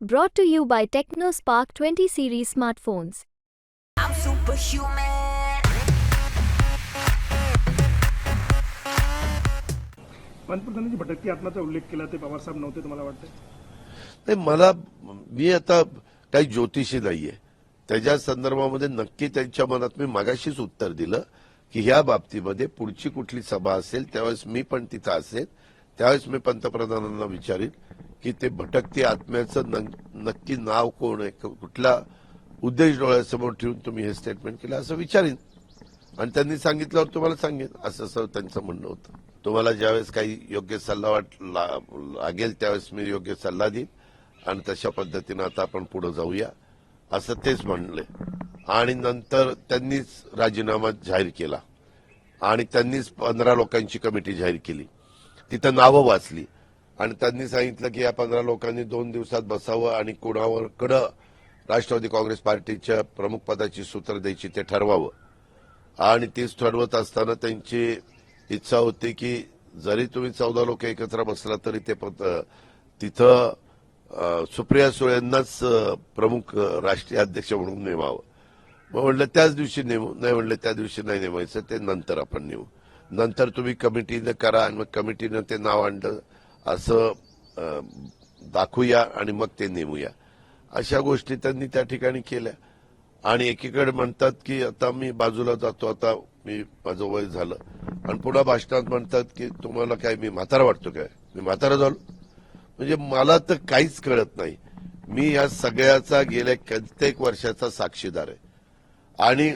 Brought to you by TechnoSpark 20 series smartphones. I'm superhuman. पंतप्रधानांची भटकती आत्माचा उल्लेख केला ते पवारसाहेब नव्हते तुम्हाला वाटतं नाही मला मी आता काही ज्योतिषी नाहीये त्याच्या संदर्भामध्ये नक्की त्यांच्या मनात मी मागाशीच उत्तर दिलं की ह्या बाबतीमध्ये पुढची कुठली सभा असेल त्यावेळेस मी पण तिथं असेल त्यावेळेस मी पंतप्रधानांना विचारीन की ते भटकते आत्म्याचं न- नक्की नाव कोण आहे? कुठला उद्देश डोळ्यासमोर ठेवून तुम्ही हे स्टेटमेंट केलं? असं विचारीन. आणि त्यांनी सांगितल्यावर तुम्हाला सांगेन. असं असं त्यांचं म्हणणं होतं. तुम्हाला ज्यावेळेस काही योग्य सल्ला वाट लागेल त्यावेळेस मी योग्य सल्ला देईन. आणि तशा पद्धतीनं आता आपण पुढे जाऊया. असं तेच म्हणले. आणि नंतर त्यांनीच राजीनामा जाहीर केला. आणि त्यांनीच पंधरा लोकांची कमिटी जाहीर केली. तिथं नावं वाचली. आणि त्यांनी सांगितलं की या पंधरा लोकांनी दोन दिवसात बसावं आणि कोणावर कडं राष्ट्रवादी काँग्रेस पार्टीच्या प्रमुख पदाची सूत्र द्यायची ते ठरवावं. आणि तीच ठरवत असताना त्यांची इच्छा होती की जरी तुम्ही चौदा लोक एकत्र बसला तरी ते पद- तिथं सुप्रिया सुळेंनाच प्रमुख राष्ट्रीय अध्यक्ष म्हणून नेमावं. मग म्हणलं त्याच दिवशी नेमू नाही म्हणलं त्या दिवशी नाही नेमायचं ते नंतर आपण नेऊ. नंतर तुम्ही कमिटीनं करा आणि मग कमिटीनं ते नाव आणलं. असं दाखवूया आणि मग ते नेमूया अशा गोष्टी त्यांनी त्या ठिकाणी केल्या. आणि एकीकडे म्हणतात की आता मी बाजूला जातो आता मी माझं वय झालं. आणि पुन्हा भाषणात म्हणतात की तुम्हाला काय मी म्हातारा वाटतो काय? मी म्हातारा झालो? म्हणजे मला तर काहीच कळत नाही. मी या सगळ्याचा गेल्या कित्येक वर्षाचा साक्षीदार आहे. आणि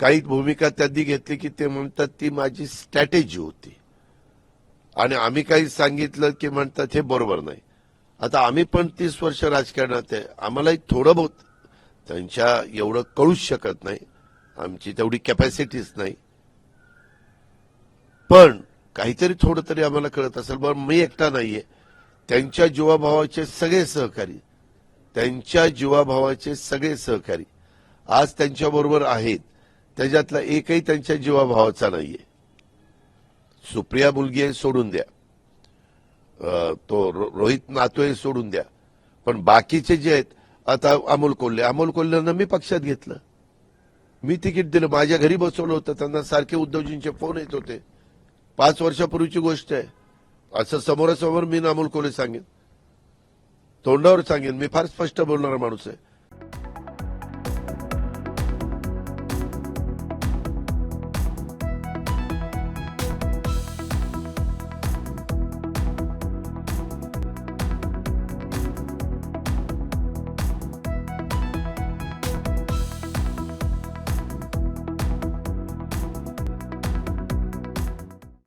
काही भूमिका त्यांनी घेतली की ते म्हणतात ती माझी स्ट्रॅटेजी होती. आणि आम्ही काही सांगितलं की म्हणतात हे बरोबर नाही. आता आम्ही पण तीस वर्ष राजकारणात आहे. आम्हालाही थोडं बहुत त्यांच्या एवढं कळूच शकत नाही. आमची तेवढी कॅपॅसिटीच नाही. पण काहीतरी थोडं तरी आम्हाला कळत असेल बरं मी एकटा नाहीये. त्यांच्या जीवाभावाचे सगळे सहकारी त्यांच्या जीवाभावाचे सगळे सहकारी आज त्यांच्याबरोबर आहेत. त्याच्यातला एकही त्यांच्या जीवाभावाचा नाहीये. सुप्रिया मुलगी आहे सोडून द्या. तो रो- रोहित नातोय सोडून द्या. पण बाकीचे जे आहेत आता अमोल कोल्हे. अमोल कोल्हेनं मी पक्षात घेतलं. मी तिकीट दिलं. माझ्या घरी बसवलं होतं. त्यांना सारखे उद्धवजींचे फोन येत होते. पाच वर्षापूर्वीची गोष्ट आहे. असं समोरासमोर मी अमोल कोल्हे सांगेन. तोंडावर सांगेन. मी फार स्पष्ट बोलणारा माणूस आहे.